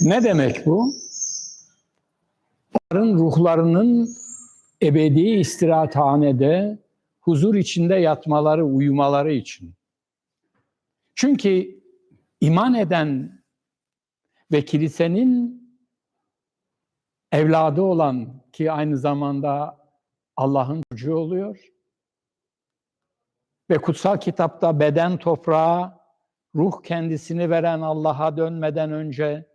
Ne demek bu? Onların ruhlarının ebedi istirahathanede huzur içinde yatmaları, uyumaları için. Çünkü iman eden ve kilisenin evladı olan ki aynı zamanda Allah'ın çocuğu oluyor. Ve kutsal kitapta beden toprağa, ruh kendisini veren Allah'a dönmeden önce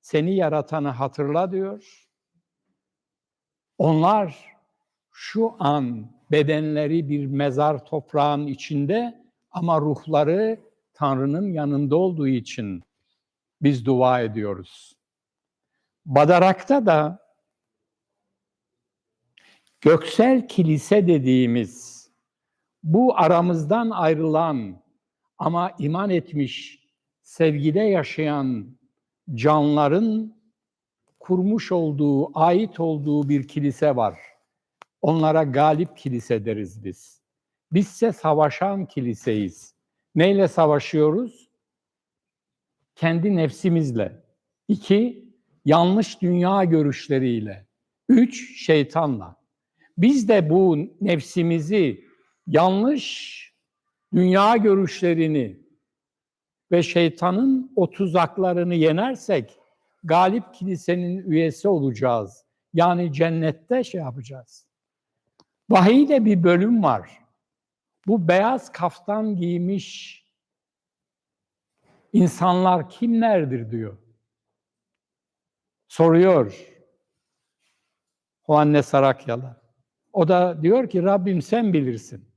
seni yaratanı hatırla diyor. Onlar şu an bedenleri bir mezar toprağın içinde ama ruhları Tanrı'nın yanında olduğu için biz dua ediyoruz. Badarak'ta da göksel kilise dediğimiz bu aramızdan ayrılan ama iman etmiş, sevgide yaşayan canların kurmuş olduğu, ait olduğu bir kilise var. Onlara galip kilise deriz biz. Bizse savaşan kiliseyiz. Neyle savaşıyoruz? Kendi nefsimizle. İki, yanlış dünya görüşleriyle. Üç, şeytanla. Biz de bu nefsimizi, yanlış dünya görüşlerini ve şeytanın o tuzaklarını yenersek galip kilisenin üyesi olacağız. Yani cennette şey yapacağız. Vahiyde bir bölüm var. Bu beyaz kaftan giymiş insanlar kimlerdir diyor. Soruyor Juanne Sarakyalı. O da diyor ki Rabbim sen bilirsin.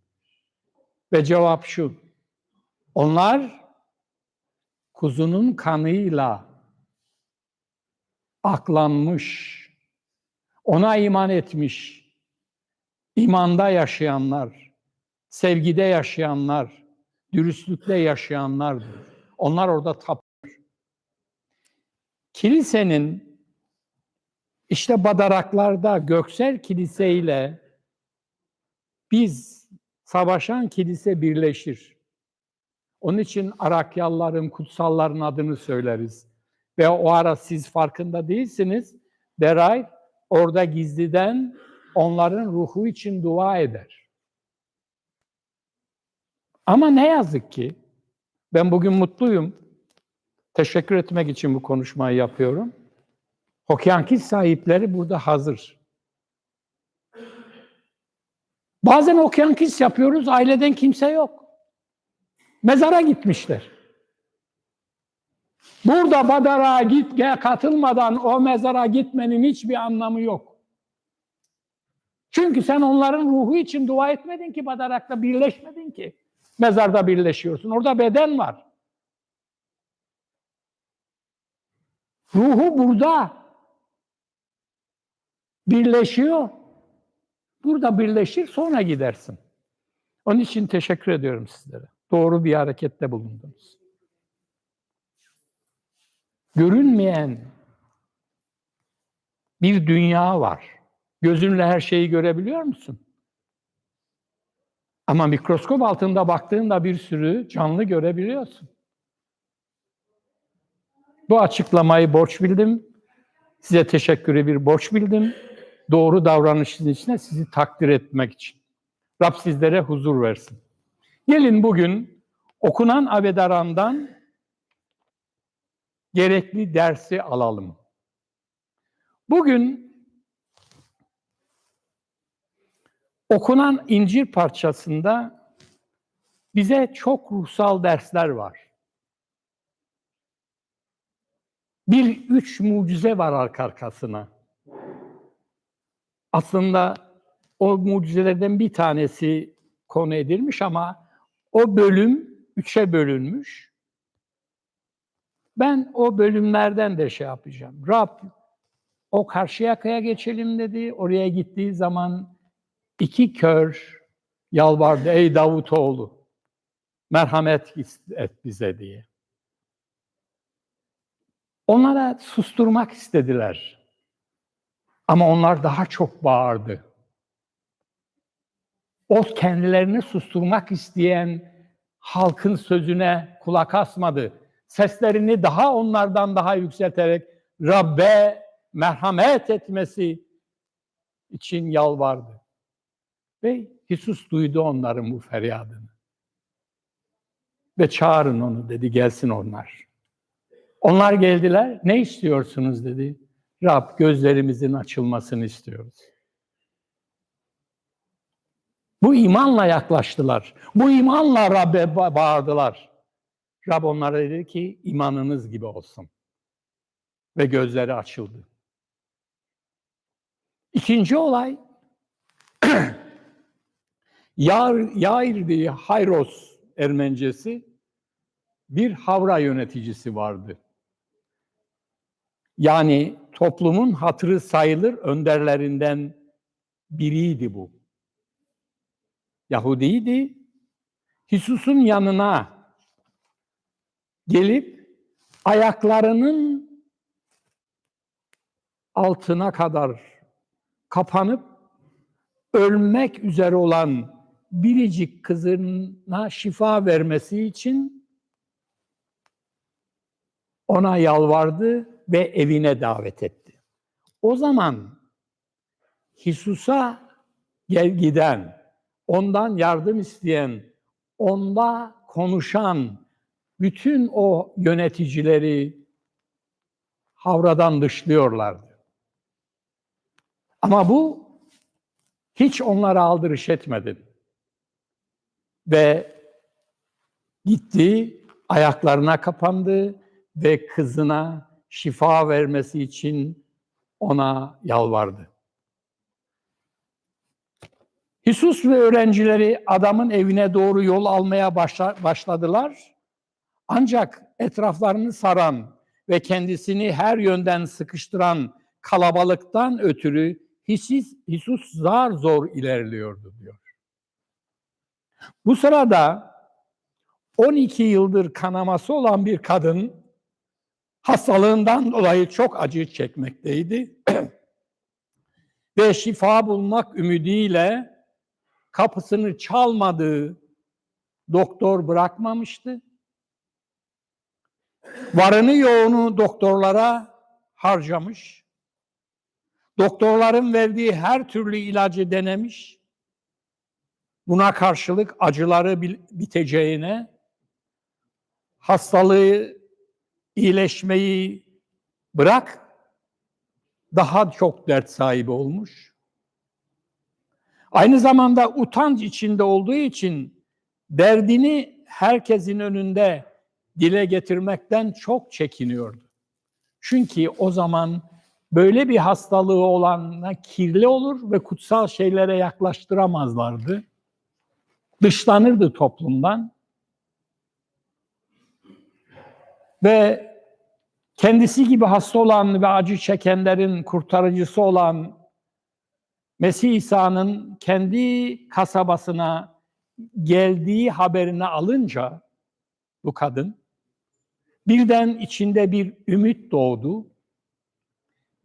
Ve cevap şu. Onlar kuzunun kanıyla aklanmış, ona iman etmiş, imanda yaşayanlar, sevgide yaşayanlar, dürüstlükle yaşayanlardır. Onlar orada tapıyor. Kilisenin işte badaraklarda Göksel Kilise ile biz savaşan kilise birleşir. Onun için Arakyalların, kutsalların adını söyleriz. Ve o ara siz farkında değilsiniz. Beray orada gizliden onların ruhu için dua eder. Ama ne yazık ki ben bugün mutluyum. Teşekkür etmek için bu konuşmayı yapıyorum. Hokyankis sahipleri burada hazır. Bazen okyankis yapıyoruz, aileden kimse yok. Mezara gitmişler. Burada Badar'a git, katılmadan o mezara gitmenin hiçbir anlamı yok. Çünkü sen onların ruhu için dua etmedin ki Badarak'ta birleşmedin ki. Mezarda birleşiyorsun. Orada beden var. Ruhu burada. Birleşiyor. Burada birleşir sonra gidersin. Onun için teşekkür ediyorum sizlere. Doğru bir harekette bulundunuz. Görünmeyen bir dünya var. Gözünle her şeyi görebiliyor musun? Ama mikroskop altında baktığında bir sürü canlı görebiliyorsun. Bu açıklamayı borç bildim. Size teşekkürü bir borç bildim. Doğru davranışınız için sizi takdir etmek için. Rab sizlere huzur versin. Gelin bugün okunan Avedaran'dan gerekli dersi alalım. Bugün okunan incir parçasında bize çok ruhsal dersler var. Bir üç mucize var arka arkasına. Aslında o mucizelerden bir tanesi konu edilmiş ama o bölüm üçe bölünmüş. Ben o bölümlerden de şey yapacağım. Rab o karşı yakaya geçelim dedi. Oraya gittiği zaman iki kör yalvardı. Ey Davutoğlu merhamet et bize diye. Onlara susturmak istediler. Ama onlar daha çok bağırdı. O kendilerini susturmak isteyen halkın sözüne kulak asmadı. seslerini daha onlardan daha yükselterek Rabbe merhamet etmesi için yalvardı. Ve Hisus duydu onların bu feryadını. Ve çağırın onu dedi, gelsin onlar. Onlar geldiler, ne istiyorsunuz dedi. Rab gözlerimizin açılmasını istiyoruz. Bu imanla yaklaştılar. Bu imanla Rab'be ba- bağırdılar. Rab onlara dedi ki imanınız gibi olsun. Ve gözleri açıldı. İkinci olay Yair, Yair diye Hayros Ermencesi bir havra yöneticisi vardı. Yani toplumun hatırı sayılır önderlerinden biriydi bu. Yahudiydi. Hisus'un yanına gelip ayaklarının altına kadar kapanıp ölmek üzere olan biricik kızına şifa vermesi için ona yalvardı ve evine davet etti. O zaman Hisus'a gel giden, ondan yardım isteyen, onda konuşan bütün o yöneticileri havradan dışlıyorlardı. Ama bu hiç onlara aldırış etmedi. Ve gitti, ayaklarına kapandı ve kızına şifa vermesi için ona yalvardı. Hisus ve öğrencileri adamın evine doğru yol almaya başla- başladılar. Ancak etraflarını saran ve kendisini her yönden sıkıştıran kalabalıktan ötürü Hisis, Hisus zar zor ilerliyordu diyor. Bu sırada 12 yıldır kanaması olan bir kadın hastalığından dolayı çok acı çekmekteydi. Ve şifa bulmak ümidiyle kapısını çalmadığı doktor bırakmamıştı. Varını yoğunu doktorlara harcamış. Doktorların verdiği her türlü ilacı denemiş. Buna karşılık acıları biteceğine, hastalığı iyileşmeyi bırak, daha çok dert sahibi olmuş. Aynı zamanda utanç içinde olduğu için derdini herkesin önünde dile getirmekten çok çekiniyordu. Çünkü o zaman böyle bir hastalığı olana kirli olur ve kutsal şeylere yaklaştıramazlardı. Dışlanırdı toplumdan. Ve kendisi gibi hasta olan ve acı çekenlerin kurtarıcısı olan Mesih İsa'nın kendi kasabasına geldiği haberini alınca bu kadın birden içinde bir ümit doğdu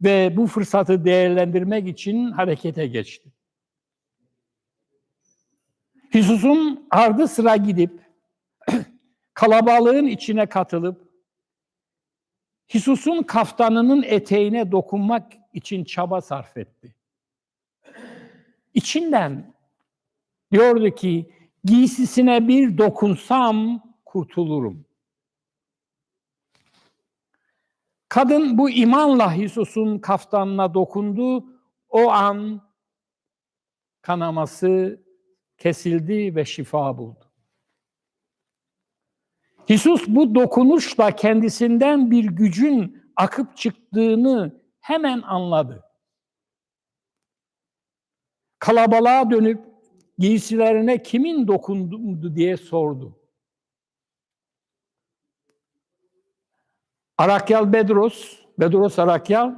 ve bu fırsatı değerlendirmek için harekete geçti. Hisus'un ardı sıra gidip kalabalığın içine katılıp Hisus'un kaftanının eteğine dokunmak için çaba sarf etti. İçinden diyordu ki giysisine bir dokunsam kurtulurum. Kadın bu imanla Hisus'un kaftanına dokundu. O an kanaması kesildi ve şifa buldu. Hisus bu dokunuşla kendisinden bir gücün akıp çıktığını hemen anladı. Kalabalığa dönüp giysilerine kimin dokundu diye sordu. Arakyal Bedros, Bedros Arakyal,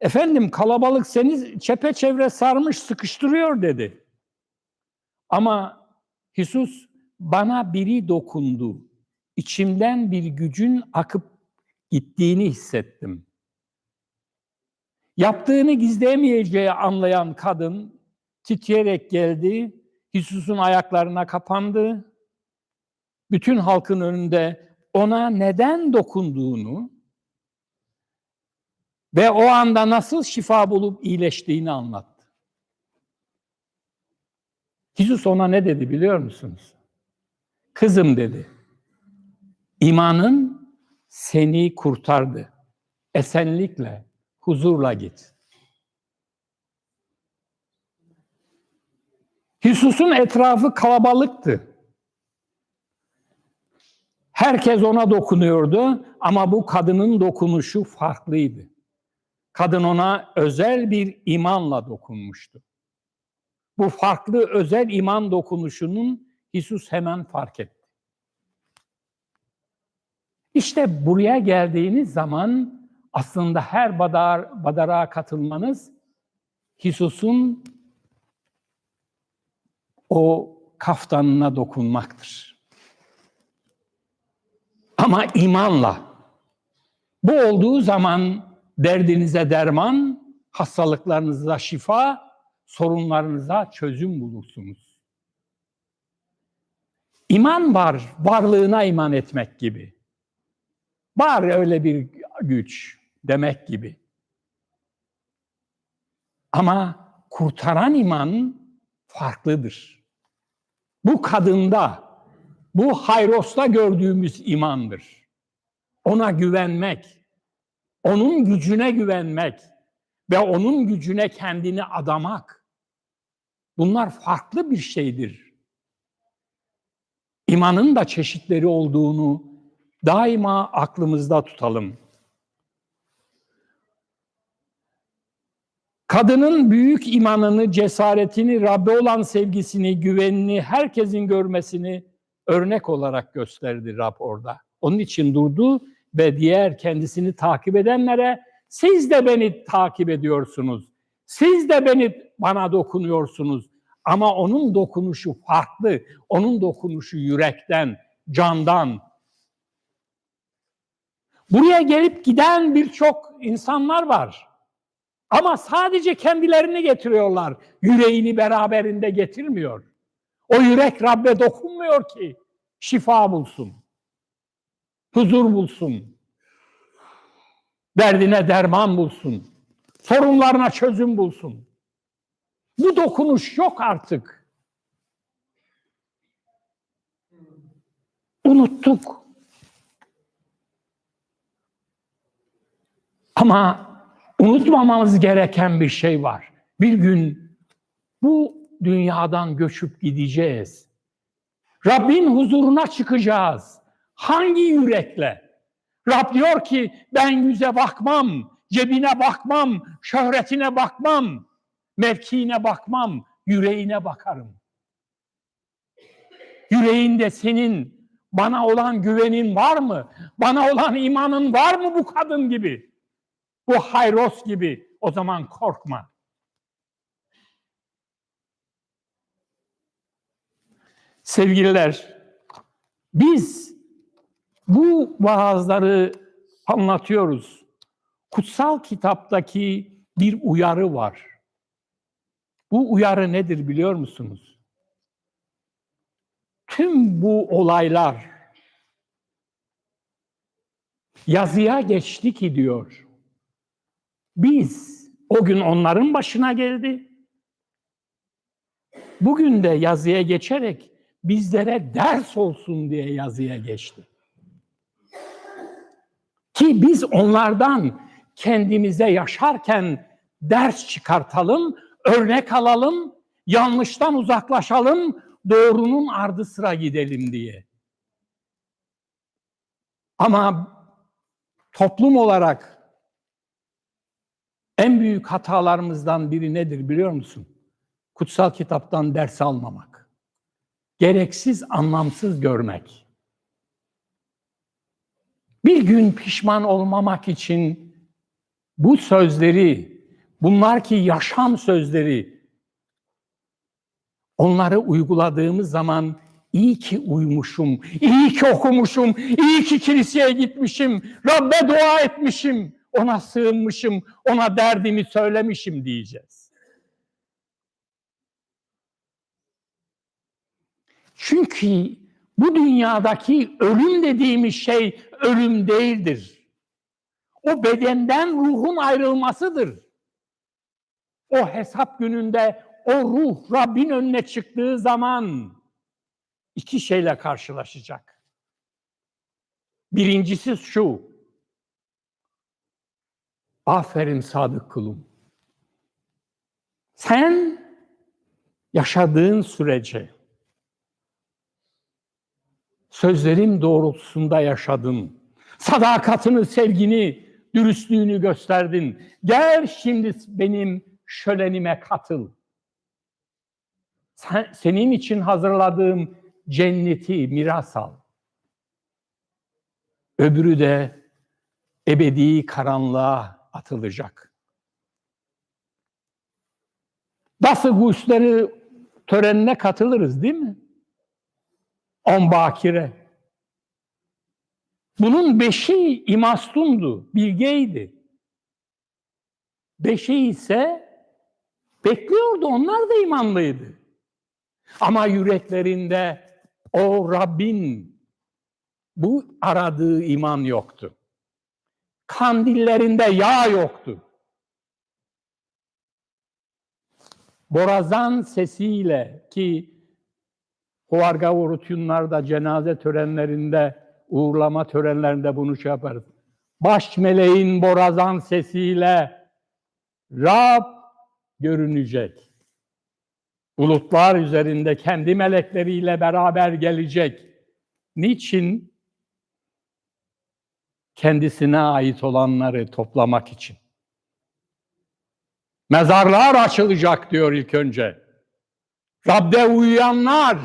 efendim kalabalık seni çepeçevre sarmış sıkıştırıyor dedi. Ama Hisus bana biri dokundu. İçimden bir gücün akıp gittiğini hissettim. Yaptığını gizleyemeyeceği anlayan kadın titreyerek geldi. Hisus'un ayaklarına kapandı. Bütün halkın önünde ona neden dokunduğunu ve o anda nasıl şifa bulup iyileştiğini anlattı. Jesus ona ne dedi biliyor musunuz? Kızım dedi. İmanın seni kurtardı. Esenlikle, huzurla git. Hisus'un etrafı kalabalıktı. Herkes ona dokunuyordu ama bu kadının dokunuşu farklıydı. Kadın ona özel bir imanla dokunmuştu. Bu farklı özel iman dokunuşunun Hisus hemen fark etti. İşte buraya geldiğiniz zaman aslında her badar, badara katılmanız Hisus'un o kaftanına dokunmaktır. Ama imanla. Bu olduğu zaman derdinize derman, hastalıklarınıza şifa, sorunlarınıza çözüm bulursunuz. İman var, varlığına iman etmek gibi. Var öyle bir güç demek gibi. Ama kurtaran iman farklıdır. Bu kadında, bu Hayros'ta gördüğümüz imandır. Ona güvenmek, onun gücüne güvenmek ve onun gücüne kendini adamak. Bunlar farklı bir şeydir. İmanın da çeşitleri olduğunu daima aklımızda tutalım. Kadının büyük imanını, cesaretini, Rabbe olan sevgisini, güvenini, herkesin görmesini örnek olarak gösterdi Rab orada. Onun için durdu ve diğer kendisini takip edenlere siz de beni takip ediyorsunuz. Siz de beni bana dokunuyorsunuz. Ama onun dokunuşu farklı. Onun dokunuşu yürekten, candan. Buraya gelip giden birçok insanlar var. Ama sadece kendilerini getiriyorlar. Yüreğini beraberinde getirmiyor. O yürek Rabbe dokunmuyor ki şifa bulsun. Huzur bulsun. Derdine derman bulsun. Sorunlarına çözüm bulsun. Bu dokunuş yok artık. Unuttuk. Ama unutmamamız gereken bir şey var. Bir gün bu dünyadan göçüp gideceğiz. Rabbin huzuruna çıkacağız. Hangi yürekle? Rab diyor ki ben yüze bakmam, cebine bakmam, şöhretine bakmam, mevkiine bakmam, yüreğine bakarım. Yüreğinde senin bana olan güvenin var mı? Bana olan imanın var mı bu kadın gibi? Bu hayros gibi. O zaman korkma. Sevgililer, biz bu vaazları anlatıyoruz. Kutsal kitaptaki bir uyarı var. Bu uyarı nedir biliyor musunuz? Tüm bu olaylar yazıya geçti ki diyor. Biz o gün onların başına geldi. Bugün de yazıya geçerek bizlere ders olsun diye yazıya geçti. Ki biz onlardan kendimize yaşarken ders çıkartalım, örnek alalım, yanlıştan uzaklaşalım, doğrunun ardı sıra gidelim diye. Ama toplum olarak en büyük hatalarımızdan biri nedir biliyor musun? Kutsal kitaptan ders almamak. Gereksiz, anlamsız görmek. Bir gün pişman olmamak için bu sözleri, bunlar ki yaşam sözleri, onları uyguladığımız zaman iyi ki uymuşum, iyi ki okumuşum, iyi ki kiliseye gitmişim, Rabbe dua etmişim, ona sığınmışım, ona derdimi söylemişim diyeceğiz. Çünkü Bu dünyadaki ölüm dediğimiz şey ölüm değildir. O bedenden ruhun ayrılmasıdır. O hesap gününde o ruh Rabbin önüne çıktığı zaman iki şeyle karşılaşacak. Birincisi şu. Aferin sadık kulum. Sen yaşadığın sürece sözlerim doğrultusunda yaşadın. Sadakatini, sevgini, dürüstlüğünü gösterdin. Gel şimdi benim şölenime katıl. Sen, senin için hazırladığım cenneti miras al. Öbürü de ebedi karanlığa atılacak. Dası gusleri törenine katılırız değil mi? On bakire. Bunun beşi imastundu, bilgeydi. Beşi ise bekliyordu, onlar da imanlıydı. Ama yüreklerinde o Rabbin bu aradığı iman yoktu. Kandillerinde yağ yoktu. Borazan sesiyle ki Huarga Urutyunlar'da cenaze törenlerinde, uğurlama törenlerinde bunu şey yaparız. Baş meleğin borazan sesiyle Rab görünecek. Bulutlar üzerinde kendi melekleriyle beraber gelecek. Niçin? Kendisine ait olanları toplamak için. Mezarlar açılacak diyor ilk önce. Rab'de uyuyanlar,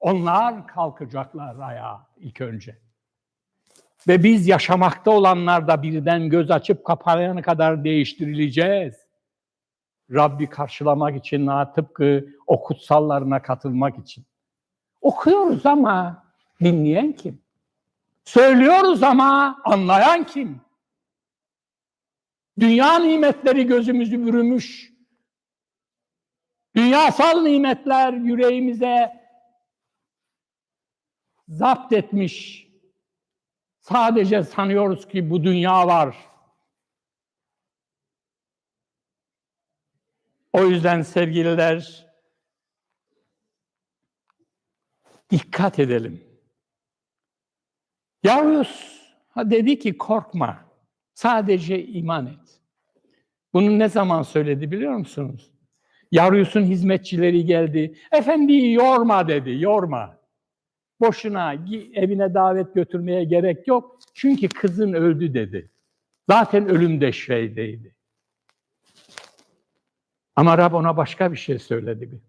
onlar kalkacaklar ayağa ilk önce. Ve biz yaşamakta olanlar da birden göz açıp kapayana kadar değiştirileceğiz. Rabbi karşılamak için, ha, tıpkı o kutsallarına katılmak için. Okuyoruz ama dinleyen kim? Söylüyoruz ama anlayan kim? Dünya nimetleri gözümüzü bürümüş. Dünyasal nimetler yüreğimize zapt etmiş. Sadece sanıyoruz ki bu dünya var. O yüzden sevgililer dikkat edelim. Yavrus dedi ki korkma. Sadece iman et. Bunu ne zaman söyledi biliyor musunuz? Yavrus'un hizmetçileri geldi. Efendiyi yorma dedi, yorma. Boşuna evine davet götürmeye gerek yok. Çünkü kızın öldü dedi. Zaten ölüm deşreydeydi. Ama Rab ona başka bir şey söyledi.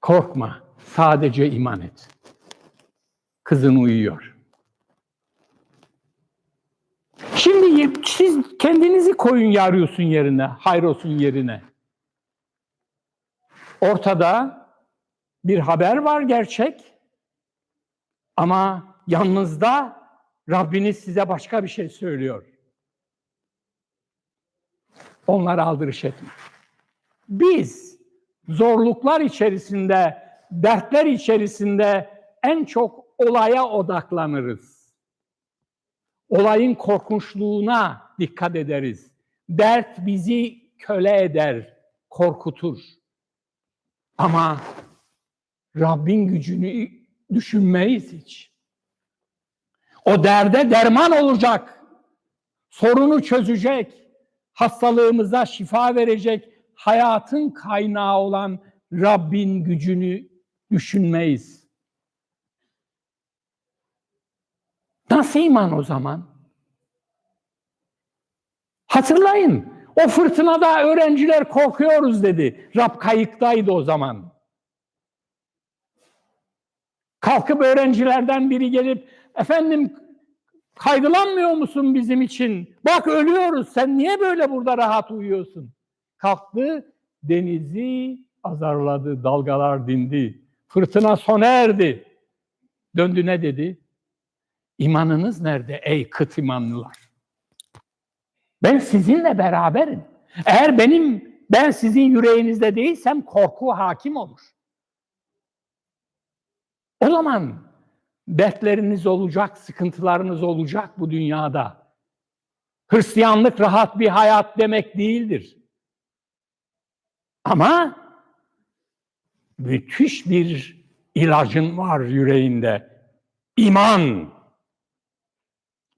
Korkma, sadece iman et. Kızın uyuyor. Şimdi siz kendinizi koyun Yaryos'un yerine, Hayros'un yerine. Ortada bir haber var gerçek. Ama yanınızda Rabbiniz size başka bir şey söylüyor. Onlara aldırış etme. Biz zorluklar içerisinde, dertler içerisinde en çok olaya odaklanırız. Olayın korkunçluğuna dikkat ederiz. Dert bizi köle eder, korkutur. Ama Rabbin gücünü düşünmeyiz hiç. O derde derman olacak. Sorunu çözecek. Hastalığımıza şifa verecek. Hayatın kaynağı olan Rabbin gücünü düşünmeyiz. Nasıl iman o zaman? Hatırlayın. O fırtınada öğrenciler korkuyoruz dedi. Rab kayıktaydı o zaman. Kalkıp öğrencilerden biri gelip efendim kaygılanmıyor musun bizim için? Bak ölüyoruz sen niye böyle burada rahat uyuyorsun? Kalktı denizi azarladı, dalgalar dindi. Fırtına sona erdi. Döndü ne dedi? İmanınız nerede ey kıt imanlılar? Ben sizinle beraberim. Eğer benim ben sizin yüreğinizde değilsem korku hakim olur. O zaman dertleriniz olacak, sıkıntılarınız olacak bu dünyada. Hristiyanlık rahat bir hayat demek değildir. Ama müthiş bir ilacın var yüreğinde. İman.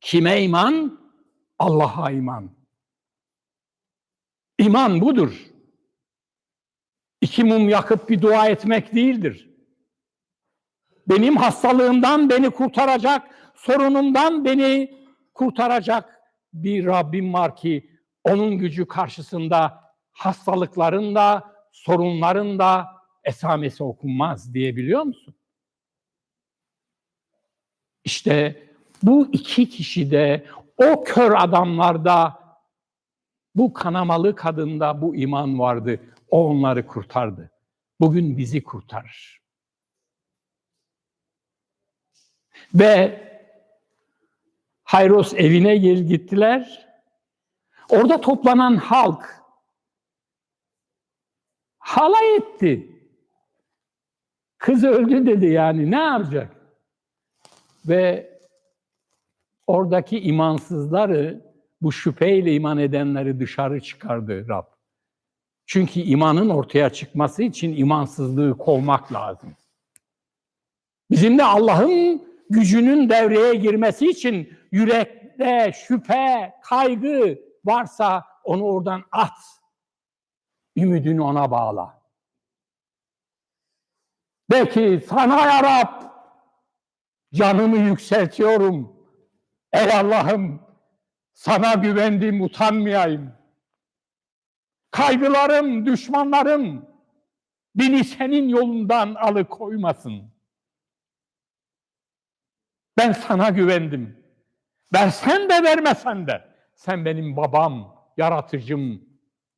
Kime iman? Allah'a iman. İman budur. İki mum yakıp bir dua etmek değildir. Benim hastalığımdan beni kurtaracak, sorunumdan beni kurtaracak bir Rabbim var ki onun gücü karşısında hastalıkların da sorunların da esamesi okunmaz diyebiliyor musun? İşte bu iki kişide, o kör adamlarda, bu kanamalı kadında bu iman vardı. O onları kurtardı. Bugün bizi kurtarır. Ve Hayros evine gel gittiler. Orada toplanan halk halay etti. Kız öldü dedi yani ne yapacak? Ve oradaki imansızları, bu şüpheyle iman edenleri dışarı çıkardı Rab. Çünkü imanın ortaya çıkması için imansızlığı kovmak lazım. Bizim de Allah'ın gücünün devreye girmesi için yürekte şüphe, kaygı varsa onu oradan at. Ümidini ona bağla. De ki sana ya Rab canımı yükseltiyorum. Ey Allah'ım sana güvendim utanmayayım. Kaygılarım, düşmanlarım beni senin yolundan alıkoymasın. Ben sana güvendim. Versen de vermesen de sen benim babam, yaratıcım,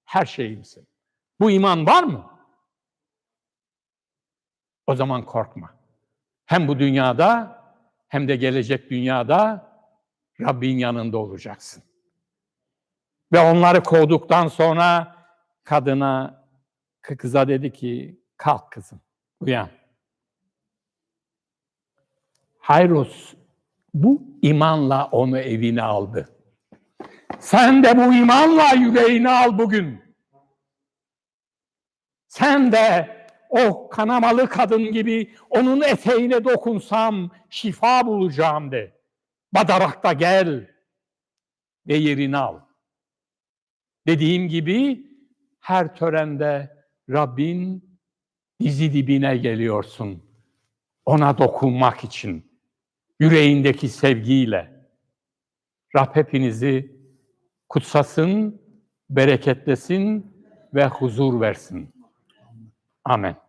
her şeyimsin. Bu iman var mı? O zaman korkma. Hem bu dünyada hem de gelecek dünyada Rabbin yanında olacaksın. Ve onları kovduktan sonra kadına, kıza dedi ki kalk kızım, uyan. Hayros bu imanla onu evine aldı. Sen de bu imanla yüreğini al bugün. Sen de o kanamalı kadın gibi onun eteğine dokunsam şifa bulacağım de. Badarakta gel ve yerini al. Dediğim gibi her törende Rabbin dizi dibine geliyorsun. Ona dokunmak için yüreğindeki sevgiyle. Rab hepinizi kutsasın, bereketlesin ve huzur versin. Amen.